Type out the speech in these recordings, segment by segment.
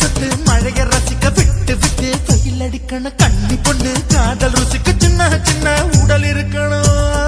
சுத்து மழைய ரசிக்க விட்டு விட்டு கையில் அடிக்கணும் கண்ணி பொண்ணு காதல் ருசிக்கு சின்ன சின்ன உடல் இருக்கணும்.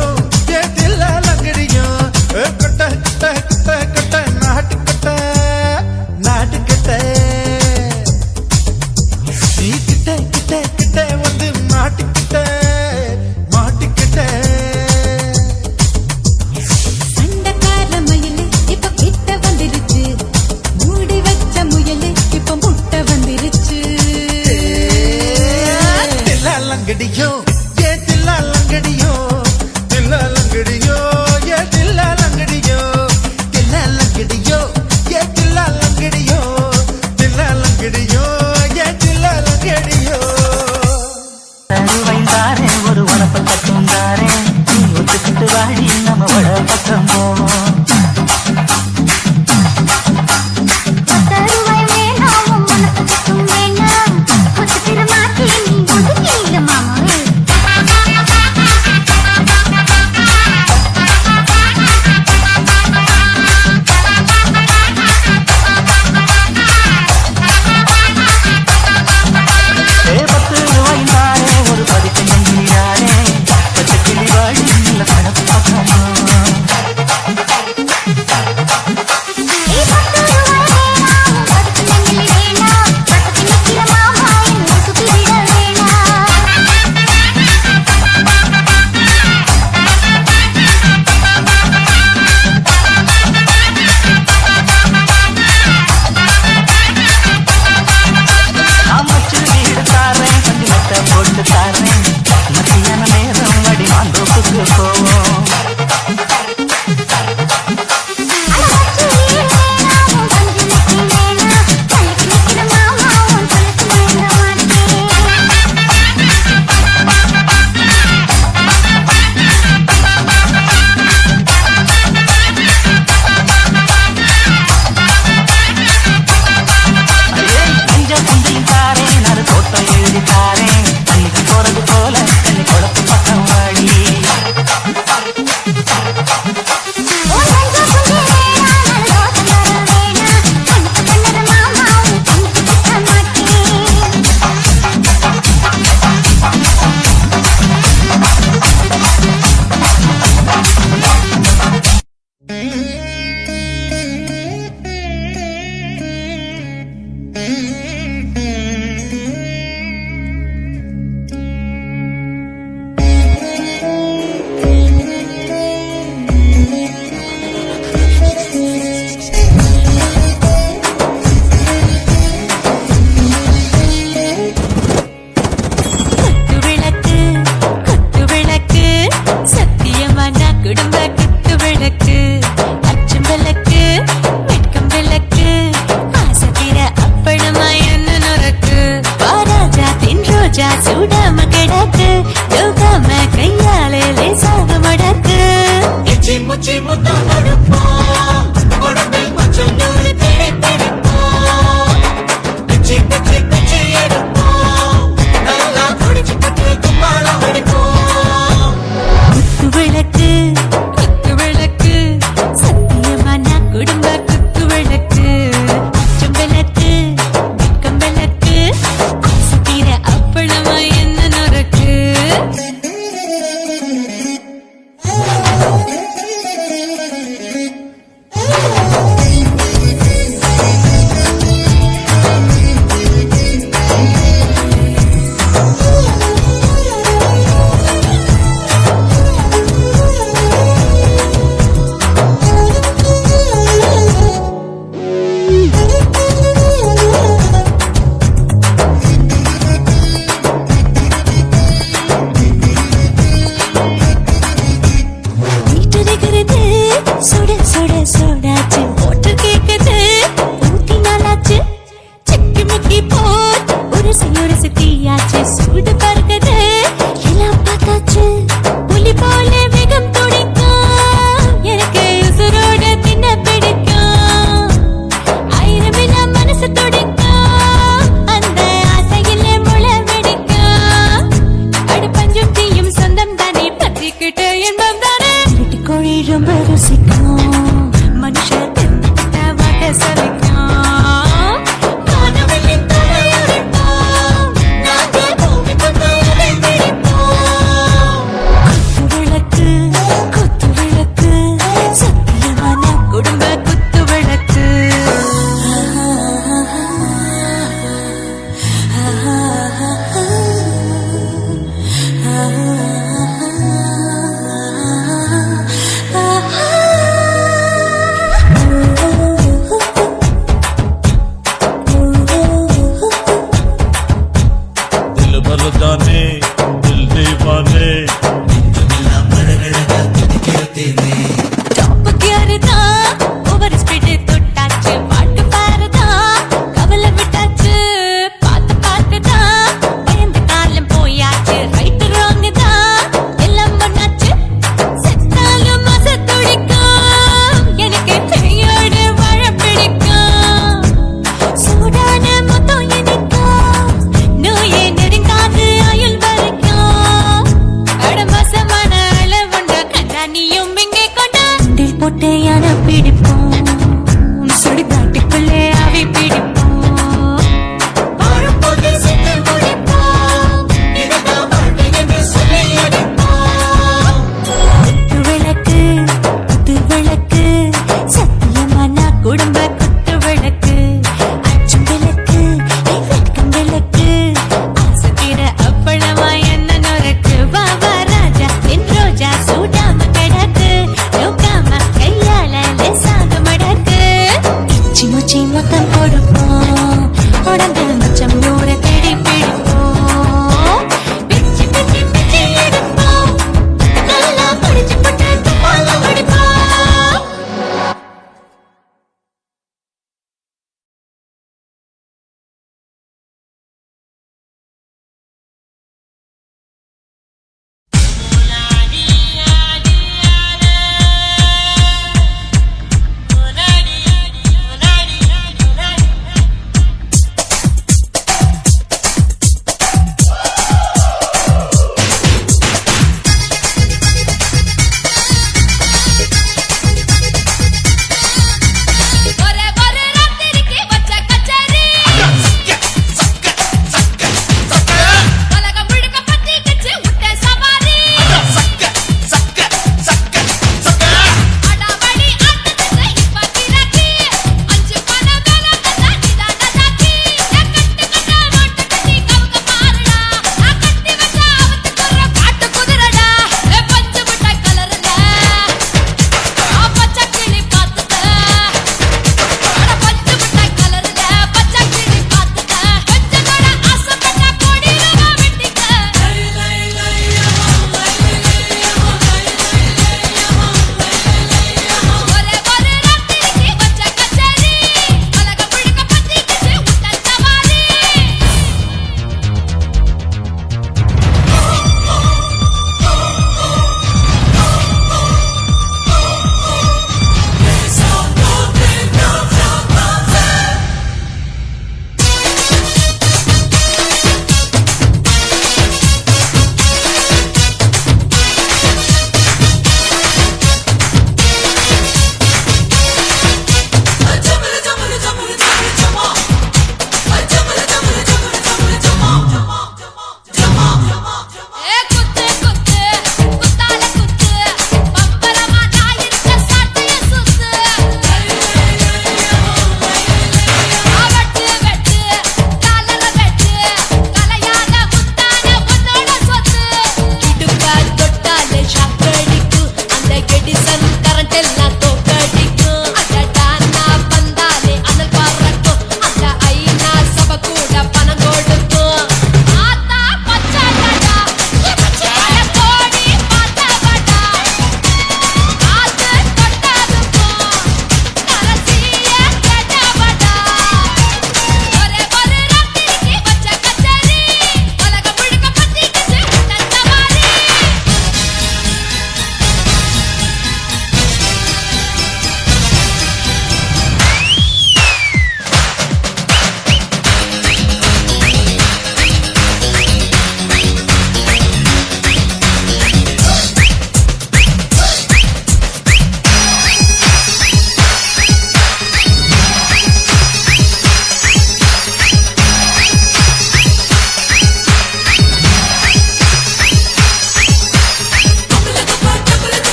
கொடுப்போம்.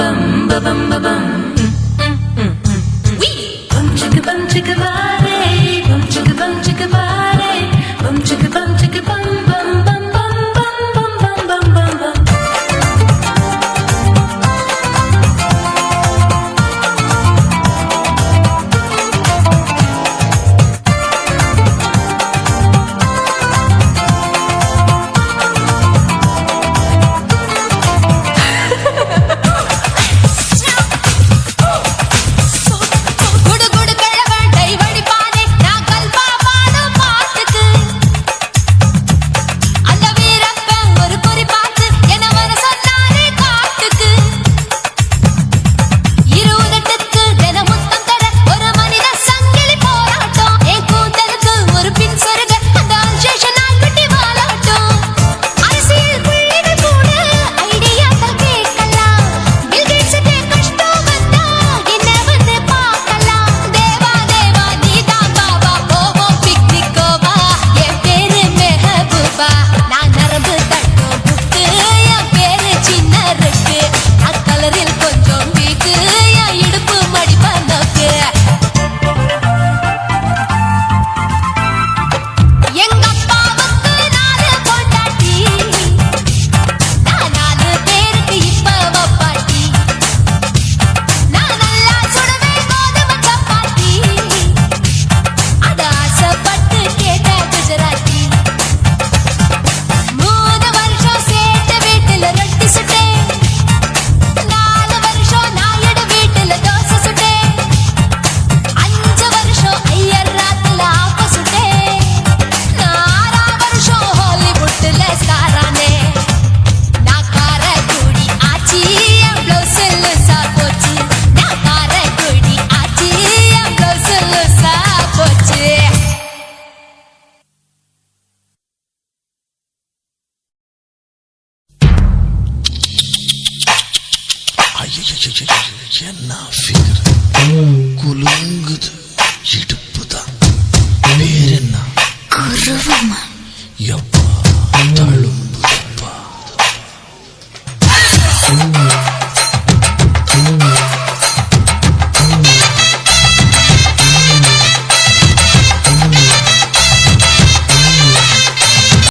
bum bum bum bum என்ன ஃபிகர் குலுங்குது இடுப்பு தான் பேர் என்ன? குருவமா? எப்பா தழும்பு எப்பா